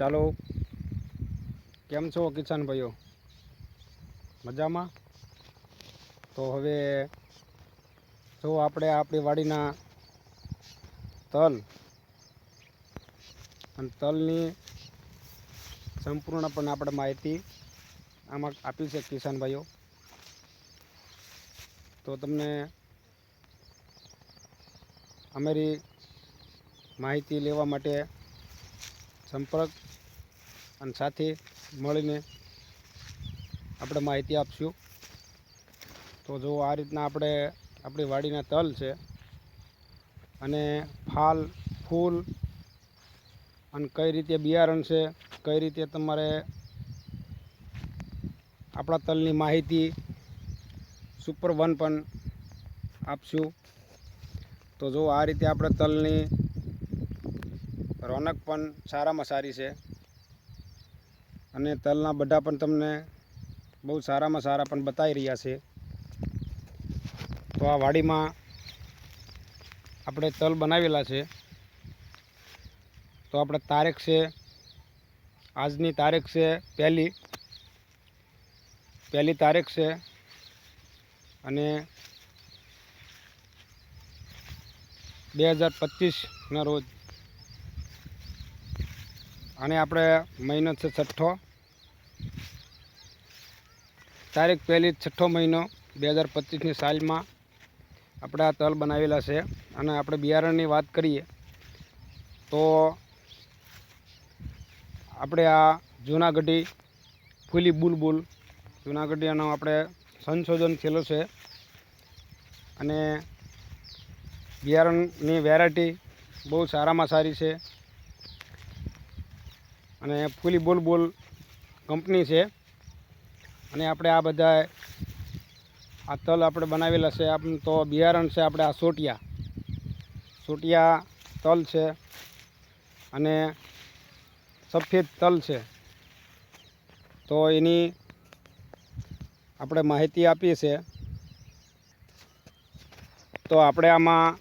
ચાલો. કેમ છો કિસાન ભાઈઓ? મજામાં? તો હવે જો આપણે આપણી વાડીના તલ અને તલની સંપૂર્ણપણે આપણે માહિતી આમાં આપી છે કિસાન ભાઈઓ. તો તમને અમારી માહિતી લેવા માટે સંપર્ક અને સાથે મળીને આપણે માહિતી આપશું. તો જો આ રીતના આપણે આપણી વાડીના તલ છે અને ફાલ, ફૂલ અને કઈ રીતે બિયારણ છે, કઈ રીતે તમારે આપણા તલની માહિતી સુપર વન પણ આપશું. તો જો આ રીતે આપણે તલની રોનક પણ સારામાં સારી છે. અને તલના બધા પણ તમને બહુ સારામાં સારા પણ બતાવી રહ્યા છે. તો આ વાડીમાં આપણે તલ બનાવેલા છે. તો આપણે તારીખ છે, આજની તારીખ છે પહેલી. પહેલી તારીખ છે. અને બે હજાર પચીસના રોજ અને આપણે મહિનો છે છઠ્ઠો. તારીખ પહેલી છઠ્ઠો મહિનો બે હજાર પચીસની સાલમાં આપણે આ તલ બનાવેલા છે અને આપણે બિયારણની વાત કરીએ તો આપણે આ જૂનાગઢી ફૂલી બુલબુલ જૂનાગઢીનો આપણે સંશોધન થયેલું છે અને બિયારણની વેરાયટી બહુ સારામાં સારી છે. અને ફૂલી બોલ બોલ કંપની છે. અને આપણે આ બધા આ તલ આપણે બનાવેલા છે. આમ તો બિયારણ છે આપણે આ સોટિયા. સોટિયા તલ છે અને સફેદ તલ છે. તો એની આપણે માહિતી આપીએ છીએ. તો આપણે આમાં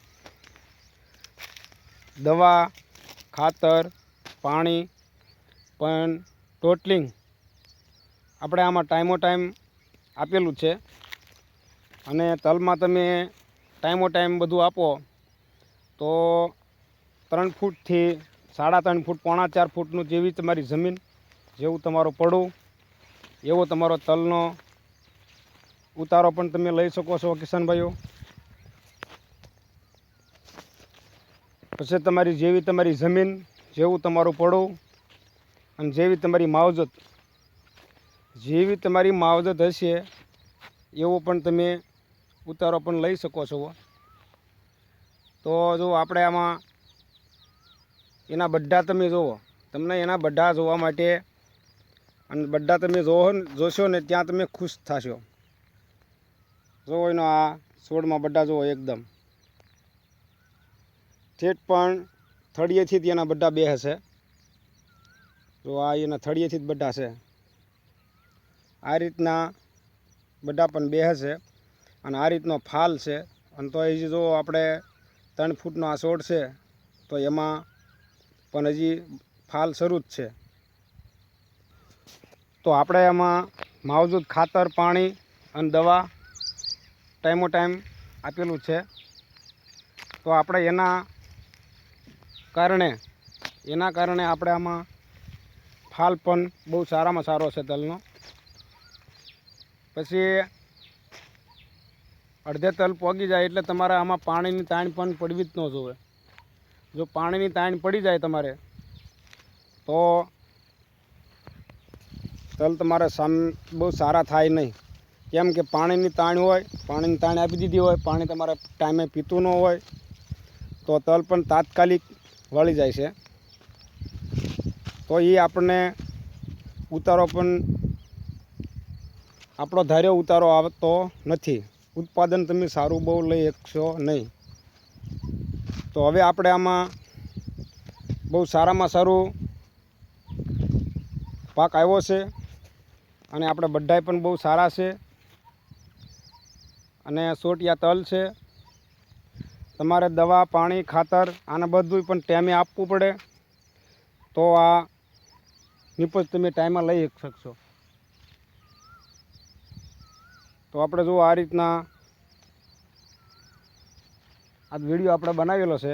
દવા, ખાતર, પાણી પણ ટોટલિંગ આપણે આમાં ટાઈમો ટાઈમ આપેલું છે. અને તલમાં તમે ટાઈમો ટાઈમ બધું આપો, તો ત્રણ ફૂટથી સાડા ત્રણ ફૂટ, પોણા ચાર ફૂટનું જેવી તમારી જમીન જેવું તમારું પડવું એવો તમારો તલનો ઉતારો પણ તમે લઈ શકો છો કિશનભાઈઓ પછી તમારી જેવી તમારી જમીન જેવું તમારું પડું અને જેવી તમારી માવજત, જેવી તમારી માવજત હશે, એવો પણ તમે ઉતારો પણ લઈ શકો છો. તો જો આપણે આમાં એના બધા તમે જુઓ તમને એના બધા જોવા માટે અને બધા તમે જોવો જોશો ને ત્યાં તમે ખુશ થશો. જો એનો આ છોડમાં બધા જુઓ એકદમ. ઠેઠ પણ થળિયેથી તેના બધા બે હશે. તો આ એના થળિયેથી જ બધા છે. આ રીતના બધા પણ બે હશે અને આ રીતનો ફાલ છે. અને તો હજી જો આપણે ત્રણ ફૂટનો આ છોડ છે, તો એમાં પણ હજી ફાલ શરૂ જ છે. તો આપણે એમાં માવજૂદ ખાતર, પાણી અને દવા ટાઈમો ટાઈમ આપેલું છે. તો આપણે એના કારણે એના કારણે આપણે આમાં ફાલ પણ બહુ સારામાં સારો છે તલનો. પછી અડધે તલ પોગી જાય એટલે તમારે આમાં પાણીની તાણ પણ પડવી જ ન જોવે. જો પાણીની તાણ પડી જાય તમારે, તો તલ તમારે સામ બહુ સારા થાય નહીં. કેમ કે પાણીની તાણ હોય, પાણીની તાણ આપી દીધી હોય, પાણી તમારે ટાઈમે પીતું ન હોય, તો તલ પણ તાત્કાલિક વળી જાય છે. તો એ આપણને ઉતારો પણ આપણો ધાર્યો ઉતારો આવતો નથી. ઉત્પાદન તમે સારું બહુ લઈ શકશો નહીં. તો હવે આપણે આમાં બહુ સારામાં સારું પાક આવ્યો છે અને આપણે બધાય પણ બહુ સારા છે. અને સોટિયા તલ છે. તમારે દવા, પાણી, ખાતર આને બધું પણ ટાઈમે આપવું પડે. તો આ નિપજ તમે ટાઈમમાં લઈ શકશો. તો આપણે જો આ રીતના આ વીડિયો આપણે બનાવેલો છે.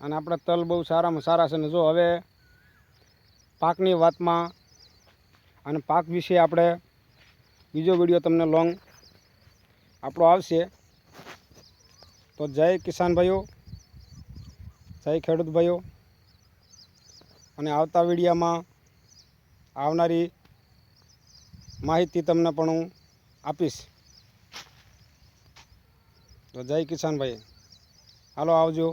અને આપણા તલ બહુ સારામાં સારા છે ને જો હવે પાકની વાતમાં અને પાક વિશે આપણે બીજો વીડિયો તમને લોંગ આપણો આવશે. તો જય કિસાન ભાઈઓ, જય ખેડૂત ભાઈઓ. અને આવતા વિડીયામાં આવનારી માહિતી તમને પણ હું આપીશ. તો જય કિસાન ભાઈ. હાલો આવજો.